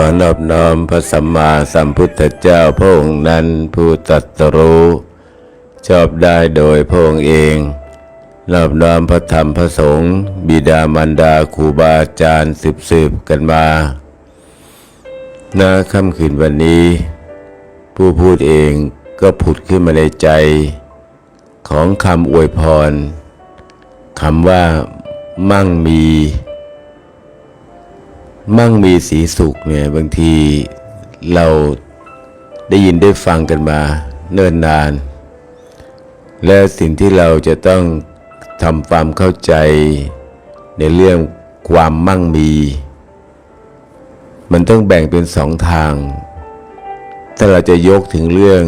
อนอบน้อมพระสัมมาสัมพุทธเจ้าพระองค์นั้นผู้ตรัสรู้ ชอบได้โดยพระองค์เองนอบน้อมพระธรรมพระสงฆ์บิดามารดาครูบาอาจารย์สืบสืบๆกันมาณค่ำคืนวันนี้ ผู้พูดเองก็ผุดขึ้นมาในใจ ของคำอวยพรคำว่ามั่งมี มั่งมีสีสุขเนี่ยบางทีเราได้ยินได้ฟังกันมาเนิ่นนาน และสิ่งที่เราจะต้องทำความเข้าใจในเรื่องความมั่งมี มันต้องแบ่งเป็นสองทาง ถ้าเราจะยกถึงเรื่อง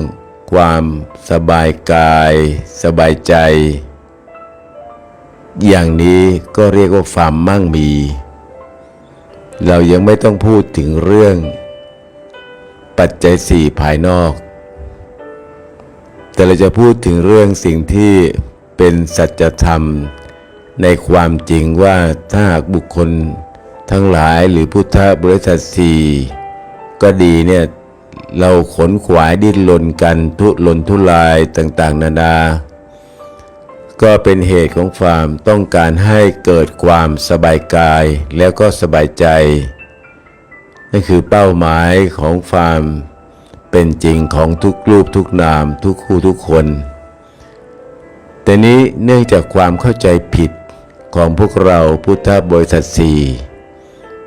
ความสบายกาย สบายใจ อย่างนี้ก็เรียกว่าความมั่งมี เรายังไม่ต้องพูดถึงเรื่อง ปัจจัยสี่ภายนอก แต่เราจะพูดถึงเรื่องสิ่งที่เป็นสัจธรรมในความจริงว่าถ้าหากบุคคลทั้งหลายหรือพุทธบริษัทสี่ก็ดีเนี่ยเราขนขวายดิ้นรนกันทุรนทุรายต่าง ๆ นานา ก็เป็นเหตุของความต้องการให้เกิดความสบายกายแล้วก็สบายใจ นั่นคือเป้าหมายของความเป็นจริงของทุกรูปทุกนามทุกคู่ทุกคน แต่นี้เนื่องจากความเข้าใจผิดของพวกเราพุทธบริษัทสี่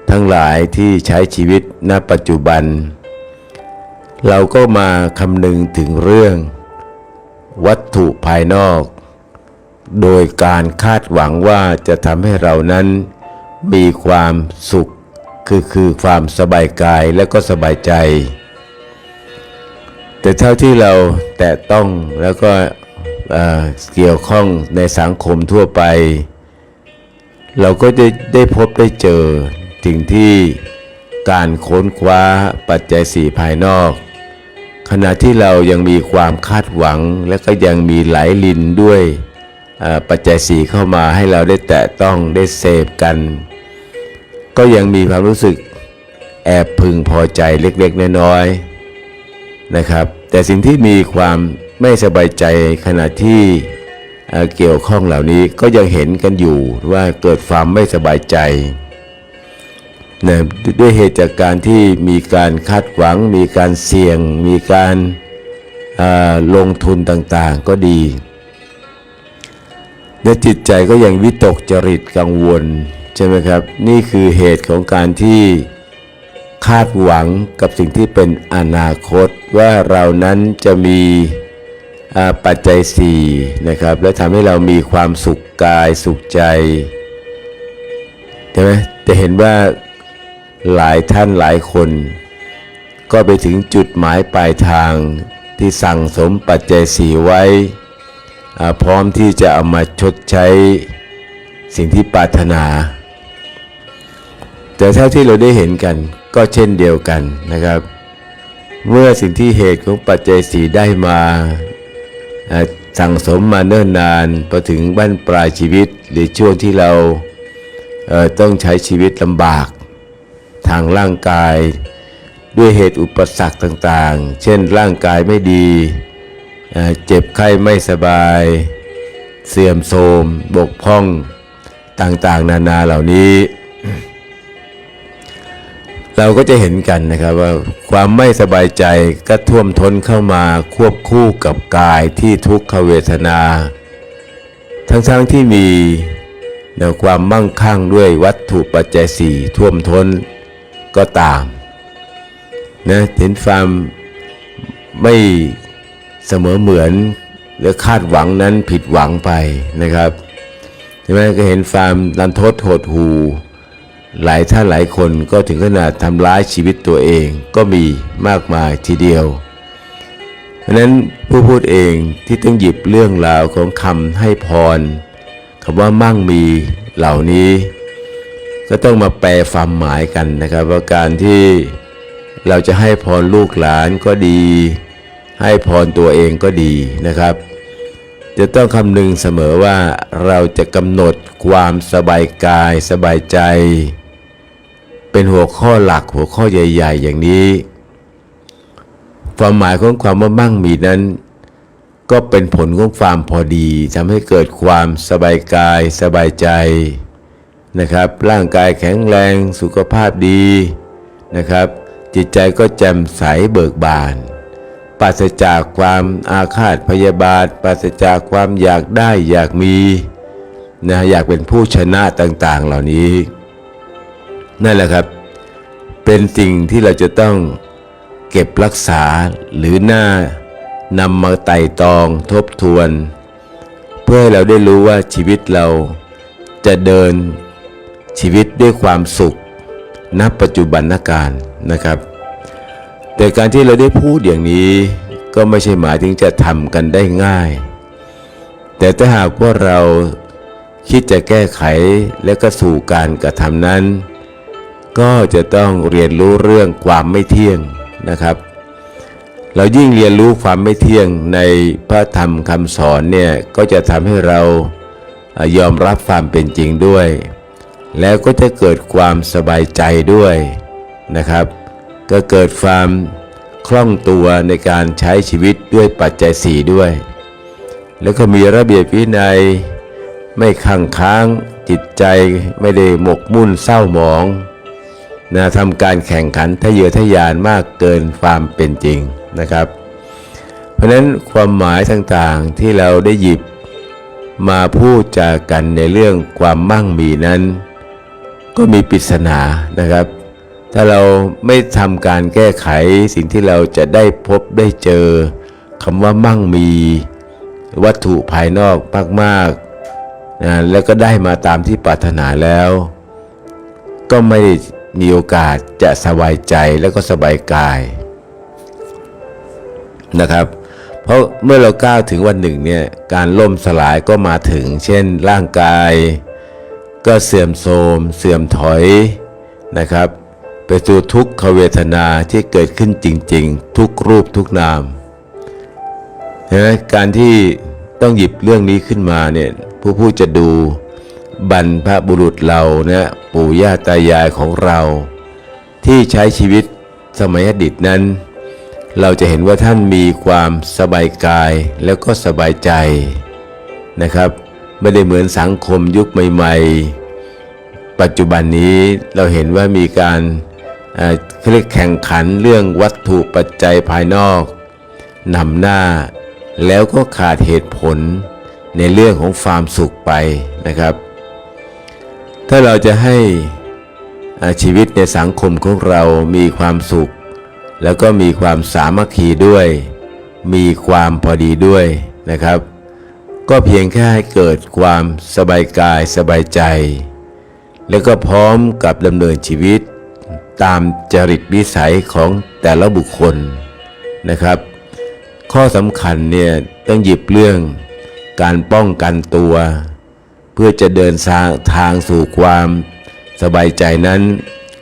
ทั้งหลายที่ใช้ชีวิตณปัจจุบัน เราก็มาคำนึงถึงเรื่อง วัตถุภายนอก โดยการคาดหวังว่าจะทำให้เรานั้นมีความสุขคือคือความสบายกายและก็สบายใจ แต่เท่าที่เราแตะต้องแล้วก็เเกี่ยวข้องในสังคมทั่วไป เราก็ได้ได้พบได้เจอสิ่งที่การค้นคว้าปัจจัยสี่ภายนอก ขณะที่เรายังมีความคาดหวังและก็ยังมีไหลลินด้วย ปัจจัยสีเข้ามาให้เราได้แตะต้องได้เสพกัน ก็ยังมีความรู้สึกแอบพึงพอใจเล็กๆน้อยๆนะครับ แต่สิ่งที่มีความไม่สบายใจขณะที่เเกี่ยวข้องเหล่านี้ก็ยังเห็นกันอยู่ว่าเกิดความไม่สบายใจนะด้วยเหตุจากการที่มีการคาดหวัง มีการเสี่ยง มีการลงทุนต่างๆ ก็ดี และจิตใจก็ยังวิตกจริตกังวลใช่ไหมครับ นี่คือเหตุของการที่คาดหวังกับสิ่งที่เป็นอนาคต ว่าเรานั้นจะมีปัจจัยสี่นะครับและทำให้เรามีความสุขกายสุขใจใช่ไหมจะเห็นว่าหลายท่านหลายคน ก็ไปถึงจุดหมายปลายทางที่สั่งสมปัจจัยสี่ไว้ พร้อมที่จะเอามาชดใช้สิ่งที่ปรารถนา แต่เท่าที่เราได้เห็นกันก็เช่นเดียวกันนะครับ เมื่อสิ่งที่เหตุของปัจจัยสีได้มาสั่งสมมาเนิ่นนานพอถึงบั้นปลายชีวิตหรือช่วงที่เราเอ่อต้องใช้ชีวิตลำบาก ทางร่างกาย ด้วยเหตุอุปสรรคต่างๆ เช่นร่างกายไม่ดี เจ็บไข้ไม่สบาย เสื่อมโทรมบกพร่องต่างๆ นานาเหล่านี้ เราก็จะเห็นกันนะครับว่าความไม่สบายใจก็ท่วมท้นเข้ามาควบคู่กับกายที่ทุกขเวทนา ทั้งๆที่มีแนวความมั่งคั่งด้วยวัตถุปัจจัยสี่ท่วมท้นก็ตามนะเห็นความไม่ เสมอเหมือนหรือคาดหวังนั้นผิดหวังไปนะครับใช่ไหมก็เห็นความรันทดหดหูหลายท่านหลายคนก็ถึงขนาดทำร้ายชีวิตตัวเองก็มีมากมายทีเดียว เพราะฉะนั้นผู้พูดเองที่ต้องหยิบเรื่องราวของคำให้พรคำว่ามั่งมีเหล่านี้ ก็ต้องมาแปลความหมายกันนะครับ ว่าการที่เราจะให้พรลูกหลานก็ดี ให้พรตัวเองก็ดีนะครับ จะต้องคำนึงเสมอว่าเราจะกำหนดความสบายกายสบายใจ เป็นหัวข้อหลักหัวข้อใหญ่ ๆ อย่างนี้ ความหมายของความว่ามั่งมีนั้น ก็เป็นผลของความพอดีทำให้เกิดความสบายกายสบายใจนะครับ ร่างกายแข็งแรงสุขภาพดีนะครับ จิตใจก็แจ่มใสเบิกบาน ปราศจากความอาฆาตพยาบาท ปราศจากความอยากได้อยากมีนะอยากเป็นผู้ชนะต่าง ๆ เหล่านี้ นั่นแหละครับ เป็นสิ่งที่เราจะต้องเก็บรักษาหรือหน้านำมาไต่ตองทบทวน เพื่อให้เราได้รู้ว่าชีวิตเราจะเดินชีวิตด้วยความสุขณปัจจุบันการนะครับ แต่การที่เราได้พูดอย่างนี้ก็ไม่ใช่หมายถึงจะทำกันได้ง่าย แต่ถ้าหากว่าเราคิดจะแก้ไขและก็สู่การกระทำนั้น ก็จะต้องเรียนรู้เรื่องความไม่เที่ยงนะครับ เรายิ่งเรียนรู้ความไม่เที่ยงในพระธรรมคำสอนเนี่ยก็จะทำให้เรายอมรับความเป็นจริงด้วย แล้วก็จะเกิดความสบายใจด้วยนะครับ ก็เกิดความคล่องตัวในการใช้ชีวิตด้วยปัจจัยสี่ด้วย แล้วก็มีระเบียบวินัย ไม่ขังค้างจิตใจไม่ได้หมกมุ่นเศร้าหมองนะทำการแข่งขันทะเยอทะยานมากเกินความเป็นจริงนะครับ เพราะนั้นความหมายต่างๆที่เราได้หยิบมาพูดจากกันในเรื่องความมั่งมีนั้น ก็มีปริศนานะครับ ถ้าเราไม่ทำการแก้ไขสิ่งที่เราจะได้พบได้เจอคำว่ามั่งมีวัตถุภายนอกมากๆนะแล้วก็ได้มาตามที่ปรารถนาแล้ว ก็ไม่มีโอกาสจะสบายใจแล้วก็สบายกายนะครับ เพราะเมื่อเราก้าวถึงวันหนึ่งเนี่ยการล่มสลายก็มาถึง เช่นร่างกาย ก็เสื่อมโทรมเสื่อมถอยนะครับ ไปสู่ทุกขเวทนาที่เกิดขึ้นจริง ๆ ทุกรูปทุกนามนะการที่ต้องหยิบเรื่องนี้ขึ้นมาเนี่ยผู้ผู้จะดูบรรพบุรุษเรานะปู่ย่าตายายของเรา ที่ใช้ชีวิตสมัยอดีตนั้น เราจะเห็นว่าท่านมีความสบายกายแล้วก็สบายใจนะครับ ไม่ได้เหมือนสังคมยุคใหม่ ๆ ปัจจุบันนี้เราเห็นว่ามีการ เขาเรียกแข่งขันเรื่องวัตถุปัจจัยภายนอกนำหน้า แล้วก็ขาดเหตุผลในเรื่องของความสุขไปนะครับ ถ้าเราจะให้ชีวิตในสังคมของเรามีความสุข แล้วก็มีความสามัคคีด้วย มีความพอดีด้วยนะครับ ก็เพียงแค่ให้เกิดความสบายกายสบายใจ แล้วก็พร้อมกับดำเนินชีวิต ตามจริตวิสัยของแต่ละบุคคลนะครับ ข้อสำคัญเนี่ยต้องหยิบเรื่องการป้องกันตัว เพื่อจะเดินทางทางสู่ความสบายใจนั้น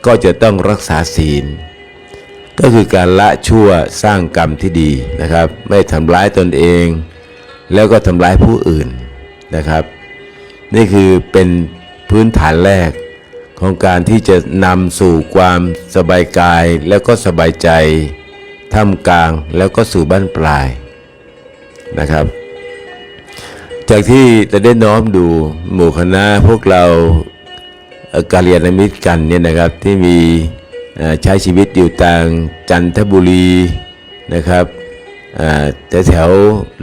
ก็จะต้องรักษาศีล ก็คือการละชั่วสร้างกรรมที่ดีนะครับ ไม่ทำร้ายตนเอง แล้วก็ทำร้ายผู้อื่นนะครับ นี่คือเป็นพื้นฐานแรก ของการที่จะนำสู่ความสบายกายแล้วก็สบายใจท่ามกลางแล้วก็สู่บ้านปลายนะครับ จากที่จะได้น้อมดูหมู่คณะพวกเราการเรียนมิตรกันเนี่ยนะครับที่มีใช้ชีวิตอยู่ต่างจันทบุรีนะครับแต่แถว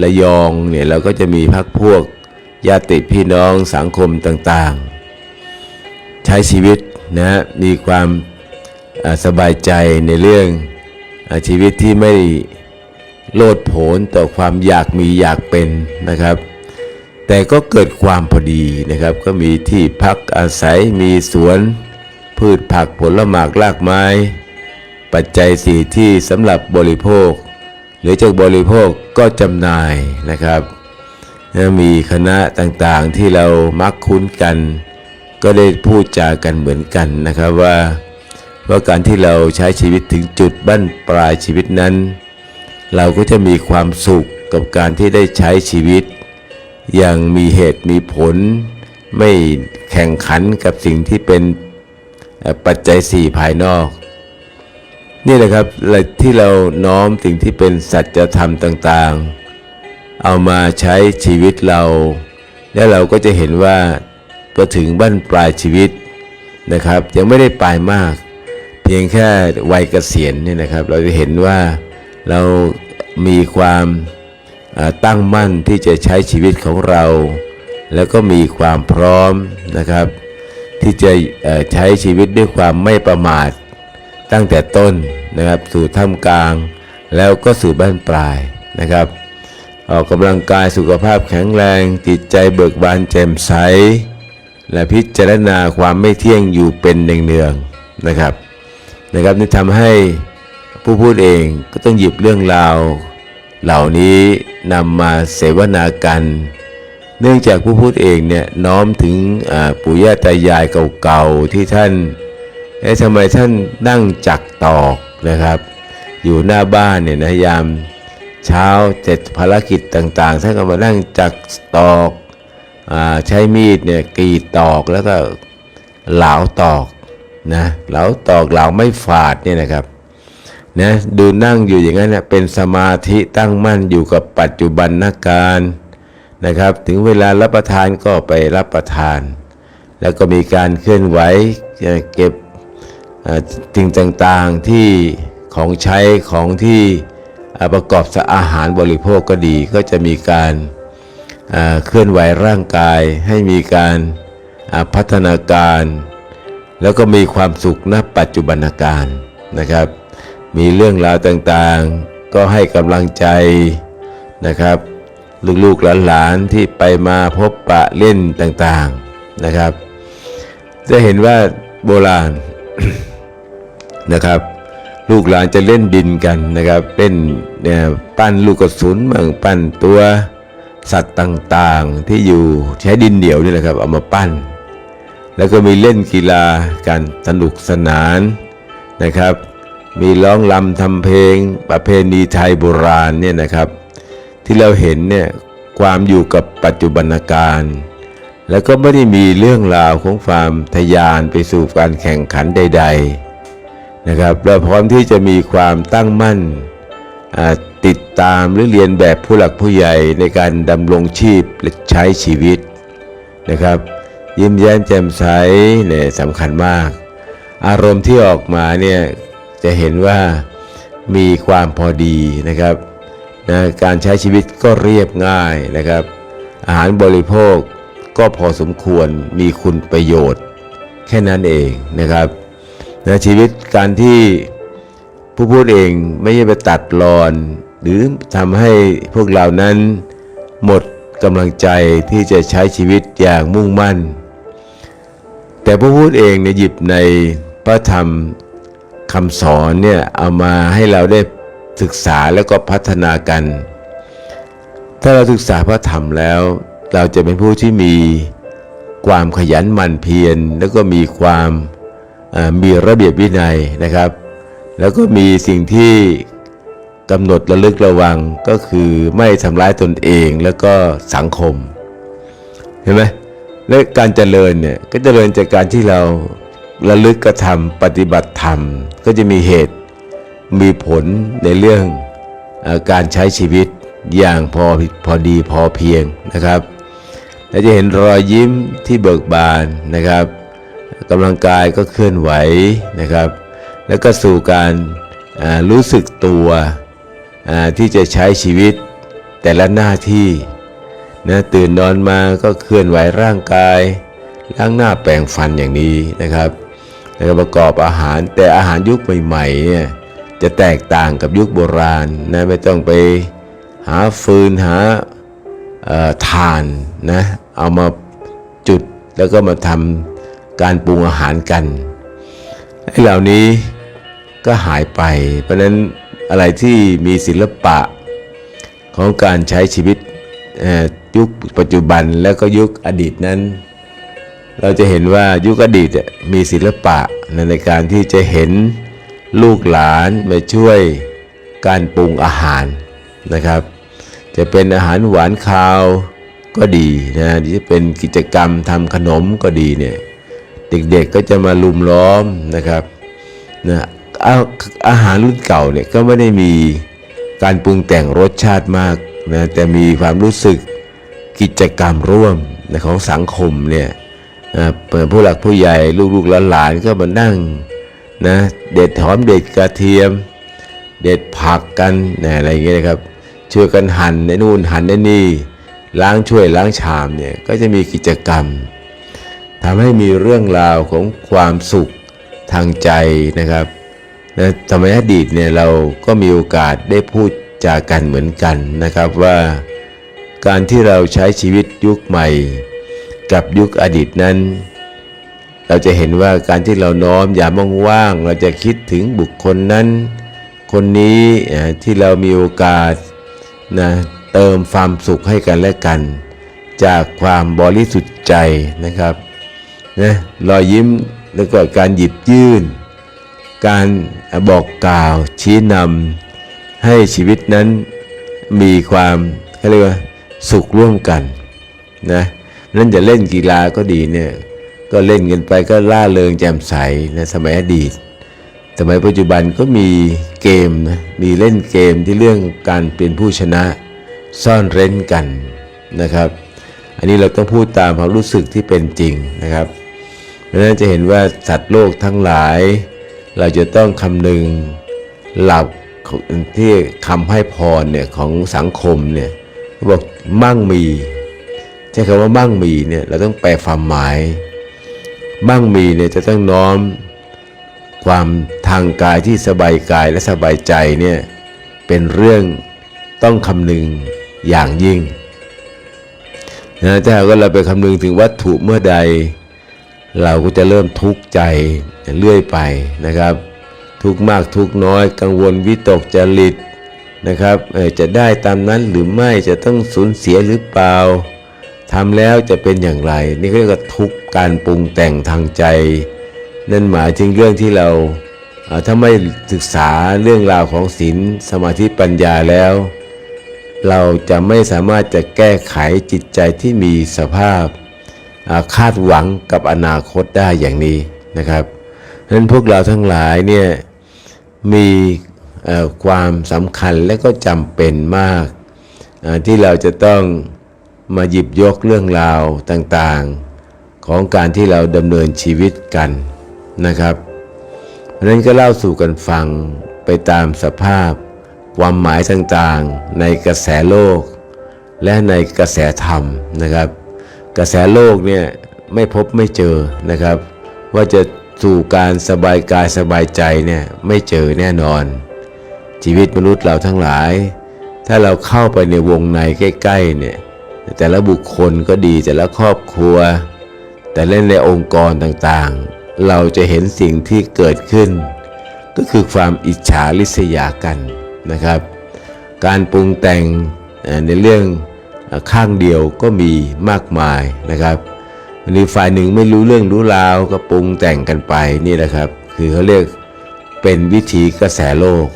ระยองเนี่ยเราก็จะมีพักพวกญาติพี่น้องสังคมต่างๆ ใช้ชีวิตนะฮะมีความสบายใจในเรื่องชีวิตที่ไม่โลดโผนต่อความอยากมีอยากเป็นนะครับ แต่ก็เกิดความพอดีนะครับ ก็มีที่พักอาศัยมีสวน พืชผักผลหมากรากไม้ ปัจจัยสี่ที่สำหรับบริโภค หรือจากบริโภคก็จำหน่ายนะครับแล้วมีคณะต่างๆที่เรามักคุ้นกัน ก็ได้พูดจากันเหมือนกันนะครับว่าว่าการที่เราใช้ชีวิตถึงจุดบั้นปลายชีวิตนั้น เราก็จะมีความสุขกับการที่ได้ใช้ชีวิต อย่างมีเหตุมีผล ไม่แข่งขันกับสิ่งที่เป็นปัจจัยสี่ภายนอก นี่แหละครับที่เราน้อมสิ่งที่เป็นสัจธรรมต่างๆ เอามาใช้ชีวิตเรา แล้วเราก็จะเห็นว่า ก็ถึงบั้นปลายชีวิตนะครับ ยังไม่ได้ปลายมาก เพียงแค่วัยเกษียณเนี่ยนะครับ เราจะเห็นว่าเรามีความตั้งมั่นที่จะใช้ชีวิตของเรา แล้วก็มีความพร้อมนะครับ ที่จะใช้ชีวิตด้วยความไม่ประมาทตั้งแต่ต้นนะครับ สู่ท่ามกลาง แล้วก็สู่บ้านปลายนะครับ ออกกำลังกายสุขภาพแข็งแรง จิตใจเบิกบานแจ่มใส และพิจารณาความไม่เที่ยงอยู่เป็นเนืองๆนะครับนะครับนี่ทำให้ผู้พูดเองก็ต้องหยิบเรื่องราว เหล่านี้นำมาเสวนากัน เนื่องจากผู้พูดเองเนี่ยน้อมถึงปู่ย่าตายายเก่าๆที่ท่านเอ๊ะทำไมท่านนั่งจักตอกนะครับ อยู่หน้าบ้านเนี่ยนะยามเช้าเจ็ดภารกิจต่างๆท่านก็มานั่งจักตอก ใช้มีดเนี่ยกรีดตอกแล้วก็เหลาตอกนะเหลาตอกเหลาไม่ฝาดเนี่ยนะครับนะดูนั่งอยู่อย่างนั้นนะเป็นสมาธิตั้งมั่นอยู่กับปัจจุบันนาการนะครับ ถึงเวลารับประทานก็ไปรับประทาน แล้วก็มีการเคลื่อนไหวเก็บสิ่งต่างๆที่ของใช้ของที่ประกอบสอาหารบริโภคก็ดีก็จะมีการ เคลื่อนไหวร่างกายให้มีการพัฒนาการ แล้วก็มีความสุขณปัจจุบันการนะครับ มีเรื่องราวต่างๆ ก็ให้กำลังใจนะครับ ลูกๆหลานๆที่ไปมาพบปะเล่นต่างๆนะครับ จะเห็นว่าโบราณนะครับลูกหลานจะเล่นดินกันนะครับเล่นเนี่ยปั้นลูกกระสุนบ้างปั้นตัว สัตว์ต่างๆที่อยู่ใช้ดินเหนียวนี่แหละครับเอามาปั้น แล้วก็มีเล่นกีฬากันสนุกสนานนะครับ มีร้องลำทำเพลงประเพณีไทยโบราณเนี่ยนะครับ ที่เราเห็นเนี่ยความอยู่กับปัจจุบันการ แล้วก็ไม่ได้มีเรื่องราวของความทะยานไปสู่การแข่งขันใด ๆนะครับเราพร้อมที่จะมีความตั้งมั่นอ่า ติดตามหรือเรียนแบบผู้หลักผู้ใหญ่ในการดำรงชีพและใช้ชีวิตนะครับ ยิ้มแย้มแจ่มใสเนี่ยสำคัญมาก อารมณ์ที่ออกมาเนี่ยจะเห็นว่ามีความพอดีนะครับนะการใช้ชีวิตก็เรียบง่ายนะครับ อาหารบริโภคก็พอสมควรมีคุณประโยชน์ แค่นั้นเองนะครับนะชีวิตการที่ผู้พูดเองไม่ใช่ไปตัดรอน หรือทำให้พวกเรานั้น หมดกำลังใจที่จะใช้ชีวิตอย่างมุ่งมั่น แต่ผู้พูดเองเนี่ยหยิบในพระธรรมคำสอนเนี่ยเอามาให้เราได้ศึกษาแล้วก็พัฒนากัน ถ้าเราศึกษาพระธรรมแล้ว เราจะเป็นผู้ที่มีความขยันหมั่นเพียรแล้วก็มีความมีระเบียบวินัยนะครับ แล้วก็มีสิ่งที่ กำหนดระลึกระวังก็คือไม่ทำร้ายตนเองแล้วก็สังคม เห็นไหมและการเจริญเนี่ยก็เจริญจากการที่เราระลึกกระทำปฏิบัติธรรม ก็จะมีเหตุมีผลในเรื่องอการใช้ชีวิตอย่างพอพอดีพอเพียงนะครับ และจะเห็นรอยยิ้มที่เบิกบานนะครับกำลังกายก็เคลื่อนไหวนะครับ แล้วก็สู่การรู้สึกตัว ที่จะใช้ชีวิตแต่ละหน้าที่นะตื่นนอนมาก็เคลื่อนไหวร่างกายล้างหน้าแปรงฟันอย่างนี้นะครับแล้วก็ประกอบอาหารแต่อาหารยุคใหม่ๆเนี่ยจะแตกต่างกับยุคโบราณนะไม่ต้องไปหาฟืนหาถ่านนะเอามาจุดแล้วก็มาทำการปรุงอาหารกันไอ้เหล่านี้ก็หายไป เพราะนั้น อะไรที่มีศิลปะของการใช้ชีวิตยุคปัจจุบันแล้วก็ยุคอดีตนั้น เราจะเห็นว่ายุคอดีตมีศิลปะในการที่จะเห็นลูกหลานมาช่วยการปรุงอาหารนะครับ จะเป็นอาหารหวานคาวก็ดีนะจะเป็นกิจกรรมทำขนมก็ดีเนี่ยเด็กๆก็จะมาลุมล้อมนะครับนะ อาอาหารรุ่นเก่าเนี่ยก็ไม่ได้มีการปรุงแต่งรสชาติมากนะแต่มีความรู้สึกกิจกรรมร่วมนะของสังคมเนี่ยผู้หลักผู้ใหญ่ลูกๆหลานๆก็มานั่งนะเด็ดหอมเด็ดกระเทียม เด็ดผักกันนะอะไรอย่างเงี้ยนะครับช่วยกันหั่นในนู่นหั่นในนี่ล้างช่วยล้างชามเนี่ยก็จะมีกิจกรรมทำให้มีเรื่องราวของความสุขทางใจนะครับ และสมัยอดีตเนี่ยเราก็มีโอกาสได้พูดจากันเหมือนกันนะครับว่า การที่เราใช้ชีวิตยุคใหม่ กับยุคอดีตนั้น เราจะเห็นว่าการที่เราน้อมอย่ามว่าง เราจะคิดถึงบุคคลนั้น คนนี้ที่เรามีโอกาสนะเติมความสุขให้กันและกัน จากความบริสุทธิ์ใจนะครับนะรอยยิ้มแล้วก็การหยิบยื่น การบอกกล่าวชี้นำให้ชีวิตนั้นมีความเขาเรียกว่าสุขร่วมกันนะนั้นจะเล่นกีฬาก็ดีเนี่ยก็เล่นกันไปก็ล่าเริงแจ่มใสนะสมัยอดีต สมัยปัจจุบันก็มีเกมนะมีเล่นเกมที่เรื่องการเป็นผู้ชนะซ่อนเร้นกันนะครับ อันนี้เราต้องพูดตามความรู้สึกที่เป็นจริงนะครับเพราะฉะนั้นจะเห็นว่าสัตว์โลกทั้งหลาย เราจะต้องคำนึงหลักที่คำให้พรเนี่ยของสังคมเนี่ยบอกมั่งมีใช้คำว่ามั่งมีเนี่ยเราต้องแปลความหมาย มั่งมีเนี่ยจะต้องน้อมความทางกายที่สบายกายและสบายใจเนี่ยเป็นเรื่องต้องคำนึงอย่างยิ่งนะถ้าหากว่าเราไปคำนึงถึงวัตถุเมื่อใด เราก็จะเริ่มทุกข์ใจเรื่อยไปนะครับ ทุกข์มากทุกข์น้อยกังวลวิตกจริตนะครับจะได้ตามนั้นหรือไม่จะต้องสูญเสียหรือเปล่าทำแล้วจะเป็นอย่างไร นี่เรียกว่าทุกการปรุงแต่งทางใจ นั่นหมายถึงเรื่องที่เราถ้าไม่ศึกษาเรื่องราวของศีลสมาธิปัญญาแล้ว เราจะไม่สามารถจะแก้ไขจิตใจที่มีสภาพ คาดหวังกับอนาคตได้อย่างนี้นะครับเพราะฉะนั้นพวกเราทั้งหลายเนี่ยมีความสำคัญและก็จำเป็นมากที่เราจะต้องมาหยิบยกเรื่องราวต่างๆ ของการที่เราดำเนินชีวิตกันนะครับเพราะนั้นก็เล่าสู่กันฟังไปตามสภาพ ความหมายต่างๆ ในกระแสโลก และในกระแสธรรมนะครับ กระแสโลกเนี่ยไม่พบไม่เจอนะครับ ว่าจะสู่การสบายกายสบายใจเนี่ยไม่เจอแน่นอน ชีวิตมนุษย์เราทั้งหลาย ถ้าเราเข้าไปในวงในใกล้ๆเนี่ยแต่ละบุคคลก็ดีแต่ละครอบครัว แต่เล่นในองค์กรต่างๆ เราจะเห็นสิ่งที่เกิดขึ้น ก็คือความอิจฉาริษยากันนะครับ การปรุงแต่งในเรื่อง ข้างเดียวก็มีมากมายนะครับวันนี้ฝ่ายหนึ่งไม่รู้เรื่องรู้ราวก็ปรุงแต่งกันไปนี่นะครับ คือเขาเรียกเป็นวิถีกระแสโลก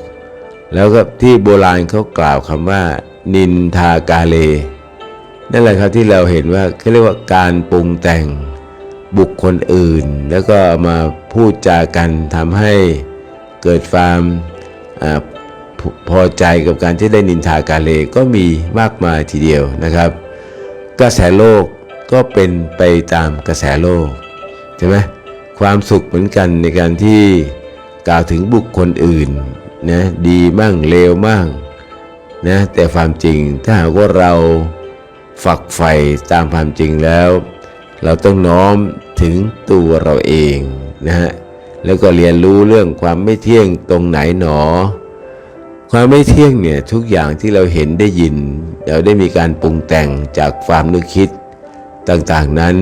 แล้วก็ที่โบราณเขากล่าวคำว่า นินทากาเลนั่นแหละครับที่เราเห็นว่าเขาเรียกว่าการปรุงแต่งบุคคลอื่น แล้วก็มาพูดจากันทำให้เกิดความ พอใจกับการที่ได้นินทากาเลก็มีมากมายทีเดียวนะครับ กระแสโลกก็เป็นไปตามกระแสโลกใช่ไหมความสุขเหมือนกันในการที่กล่าวถึงบุคคลอื่นนะดีมั่งเลวมั่งนะแต่ความจริงถ้าหากว่าเราฝักใฝ่ตามความจริงแล้ว เราต้องน้อมถึงตัวเราเองนะฮะแล้วก็เรียนรู้เรื่องความไม่เที่ยงตรงไหนหนอ ความไม่เที่ยงเนี่ยทุกอย่างที่เราเห็นได้ยิน เราได้มีการปรุงแต่งจากความนึกคิดต่างๆนั้น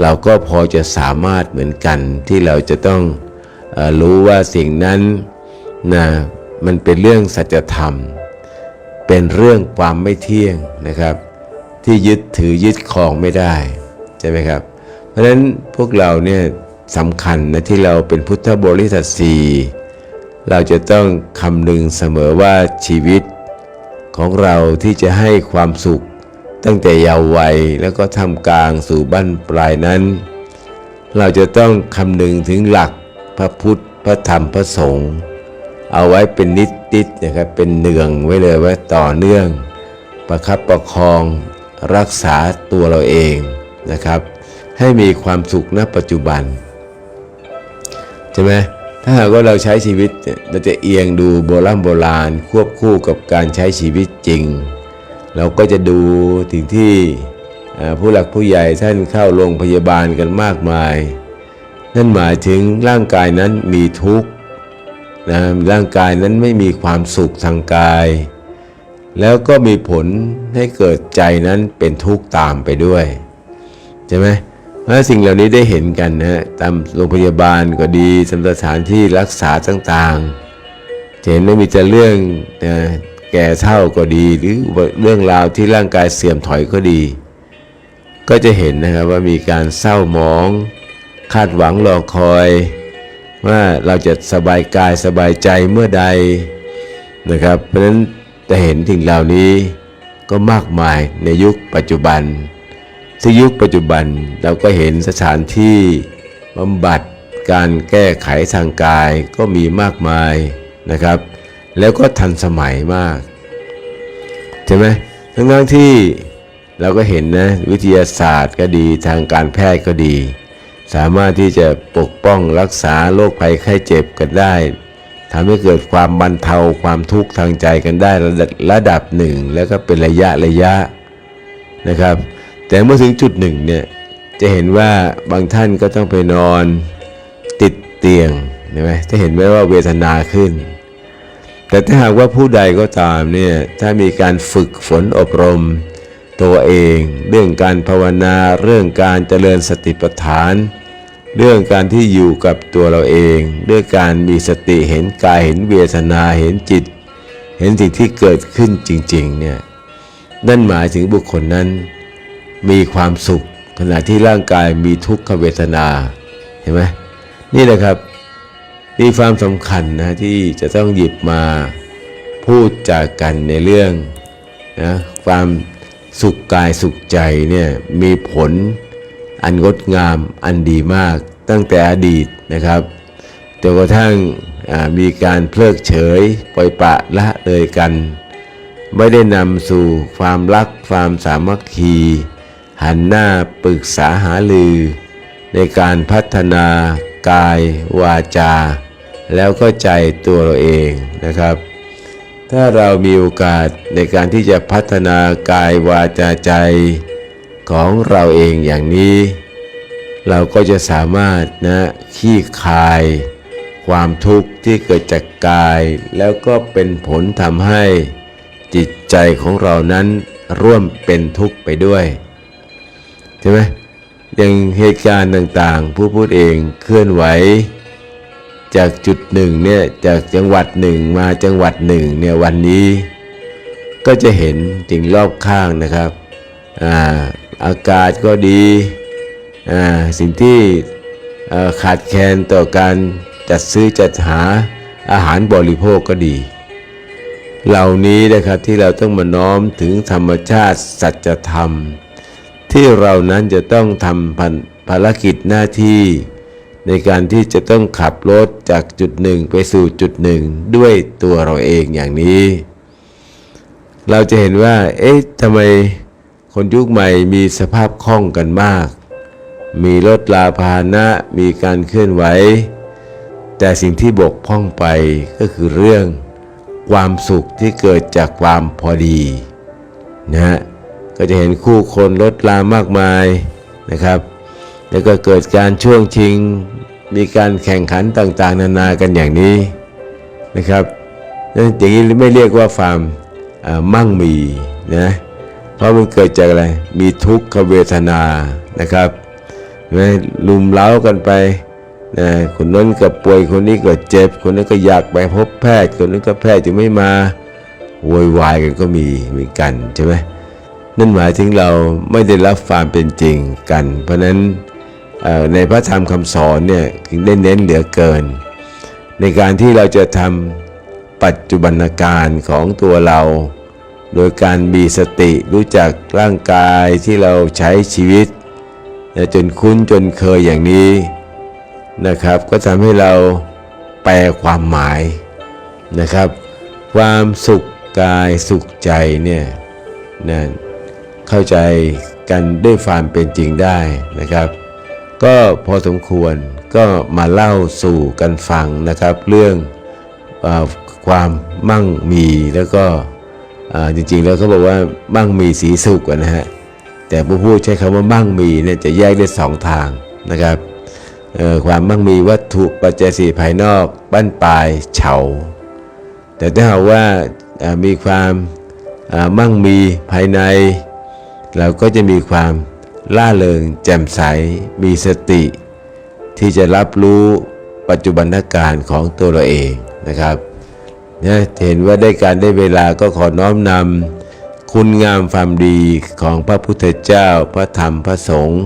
เราก็พอจะสามารถเหมือนกันที่เราจะต้องอรู้ว่าสิ่งนั้นนะมันเป็นเรื่องสัจธรรม เป็นเรื่องความไม่เที่ยงนะครับ ที่ยึดถือยึดครองไม่ได้ใช่ไหมครับ เพราะฉะนั้นพวกเราเนี่ยสำคัญนะที่เราเป็นพุทธบริษัทสี่ เราจะต้องคำนึงเสมอว่าชีวิตของเราที่จะให้ความสุข ตั้งแต่เยาว์วัยแล้วก็ทำกลางสู่บั้นปลายนั้น เราจะต้องคำนึงถึงหลักพระพุทธพระธรรมพระสงฆ์เอาไว้เป็นนิดนิดๆนะครับเป็นเนืองไว้เลยไว้ต่อเนื่อง ประคับประคองรักษาตัวเราเองนะครับ ให้มีความสุขณปัจจุบันใช่ไหม ถ้าหากว่าเราใช้ชีวิตเราจะเอียงดูโบราณโบราณควบคู่กับการใช้ชีวิตจริง เราก็จะดูสิ่งที่ผู้หลักผู้ใหญ่ท่านเข้าโรงพยาบาลกันมากมาย นั่นหมายถึงร่างกายนั้นมีทุกข์นะร่างกายนั้นไม่มีความสุขทางกาย แล้วก็มีผลให้เกิดใจนั้นเป็นทุกข์ตามไปด้วย ใช่ไหม เพราะสิ่งเหล่านี้ได้เห็นกันนะฮะตามโรงพยาบาลก็ดีสำหรับสถานที่รักษาต่างๆจะเห็นไม่มีแต่เรื่องนะแก่เท่าก็ดี หรือเรื่องราวที่ร่างกายเสื่อมถอยก็ดี ก็จะเห็นนะครับว่ามีการเศร้าหมอง คาดหวังรอคอย ว่าเราจะสบายกายสบายใจเมื่อใดนะครับ เพราะฉะนั้นจะเห็นสิ่งเหล่านี้ก็มากมายในยุคปัจจุบัน ซึ่ยุคปัจจุบันเราก็เห็นสถานที่บำบัดการแก้ไขทางกายก็มีมากมายนะครับ แล้วก็ทันสมัยมากใช่ไหมทั้งทั้งๆที่เราก็เห็นนะวิทยาศาสตร์ก็ดีทางการแพทย์ก็ดี สามารถที่จะปกป้องรักษาโรคภัยไข้เจ็บกันได้ทำให้เกิดความบรรเทาความทุกข์ทางใจกันได้ระดับหนึ่ง แล้วก็เป็นระยะระยะนะครับ แต่เมื่อถึงจุดหนึ่งเนี่ยจะเห็นว่าบางท่านก็ต้องไปนอนติดเตียงใช่ไหมจะเห็นไหมว่าเวทนาขึ้น แต่ถ้าหากว่าผู้ใดก็ตามเนี่ยถ้ามีการฝึกฝนอบรมตัวเอง เรื่องการภาวนาเรื่องการเจริญสติปัฏฐาน เรื่องการที่อยู่กับตัวเราเองด้วยการมีสติเห็นกายเห็นเวทนาเห็นจิต เห็นสิ่งที่เกิดขึ้นจริงๆเนี่ยนั่นหมายถึงบุคคลนั้น มีความสุข ขณะที่ร่างกายมีทุกขเวทนาเห็นไหมนี่แหละครับนี่ความสำคัญนะที่จะต้องหยิบมาพูดจากกันในเรื่องนะความสุขกายสุขใจเนี่ยมีผลอันงดงามอันดีมากตั้งแต่อดีตนะครับจนกระทั่งมีการเพลิกเฉยปล่อยปะละเลยกัน ไม่ได้นำสู่ความรักความสามัคคี หันหน้าปรึกษาหาลือ ในการพัฒนากายวาจา แล้วก็ใจตัวเราเองนะครับ ถ้าเรามีโอกาสในการที่จะพัฒนากายวาจาใจของเราเองอย่างนี้ เราก็จะสามารถนะขี้คาย ความทุกข์ที่เกิดจากกาย แล้วก็เป็นผลทำให้จิตใจของเรานั้นร่วมเป็นทุกข์ไปด้วย ใช่ไหมอย่างเหตุการณ์ต่างๆ ผู้พูดเองเคลื่อนไหว จากจุดหนึ่งเนี่ยจากจังหวัดหนึ่งมาจังหวัดหนึ่งเนี่ยวันนี้ ก็จะเห็นสิ่งรอบข้างนะครับอ่าอากาศก็ดีอ่าสิ่งที่ขาดแคลนต่อการจัดซื้อจัดหาอาหารบริโภคก็ดี เหล่านี้นะครับที่เราต้องมาน้อมถึงธรรมชาติสัจธรรม ที่เรานั้นจะต้องทำภารกิจหน้าที่ในการที่จะต้องขับรถจากจุดหนึ่งไปสู่จุดหนึ่งด้วยตัวเราเองอย่างนี้ เราจะเห็นว่า เอ๊ะทำไมคนยุคใหม่มีสภาพคล่องกันมาก มีรถลาพาหนะมีการเคลื่อนไหว แต่สิ่งที่บกพร่องไปก็คือเรื่อง ความสุขที่เกิดจากความพอดีนะฮะ ก็จะเห็นคู่คนรถลามากมายนะครับ แล้วก็เกิดการช่วงชิง มีการแข่งขันต่างๆ นานากันอย่างนี้นะครับนั่นอย่างนี้ไม่เรียกว่าความมั่งมีนะเพราะมันเกิดจากอะไร มีทุกขเวทนานะครับไหลุมเล้ากันไปนะคนนั้นก็ป่วยคนนี้ก็เจ็บ คนนั้นก็อยากไปพบแพทย์ คนนั้นก็แพทย์จะไม่มาโวยวายกันก็มีเหมือนกันใช่ไหม นั่นหมายถึงเราไม่ได้รับความเป็นจริงกัน เพราะนั้นในพระธรรมคำสอนเนี่ยถึงได้เน้นเหลือเกิน ในการที่เราจะทำปัจจุบันการของตัวเรา โดยการมีสติรู้จักร่างกายที่เราใช้ชีวิต จนคุ้นจนเคยอย่างนี้นะครับ ก็ทำให้เราแปลความหมายนะครับ ความสุขกายสุขใจเนี่ยนะ เข้าใจกันด้วยความเป็นจริงได้นะครับ ก็พอสมควรก็มาเล่าสู่กันฟังนะครับ เรื่องอความมั่งมีแล้วก็จริงๆแล้วเขาบอกว่ามั่งมีสีสุขนะฮะแต่ผู้พูดใช้คำว่ามั่งมีเนี่ยจะแยกได้สองทางนะครับความมั่งมีวัตถุปัจจัยสี่ภายนอกบั้นปลายเฉา แต่ถ้าหากว่ามีความมั่งมีภายใน เราก็จะมีความล่าเริง แจ่มใส มีสติ ที่จะรับรู้ปัจจุบันการของตัวเราเองนะครับนะเห็นว่าได้การได้เวลาก็ขอน้อมนำคุณงามความดีของพระพุทธเจ้า พระธรรมพระสงฆ์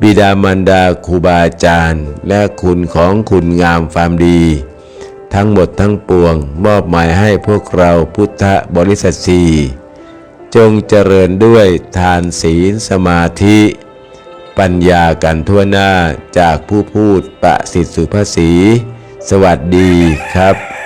บิดามารดาครูบาอาจารย์ และคุณของคุณงามความดี ทั้งหมดทั้งปวง มอบหมายให้พวกเราพุทธบริษัทสี จงเจริญด้วยทานศีลสมาธิ ปัญญากันทั่วหน้าจากผู้พูดประสิทธิสุภาษี สวัสดีครับ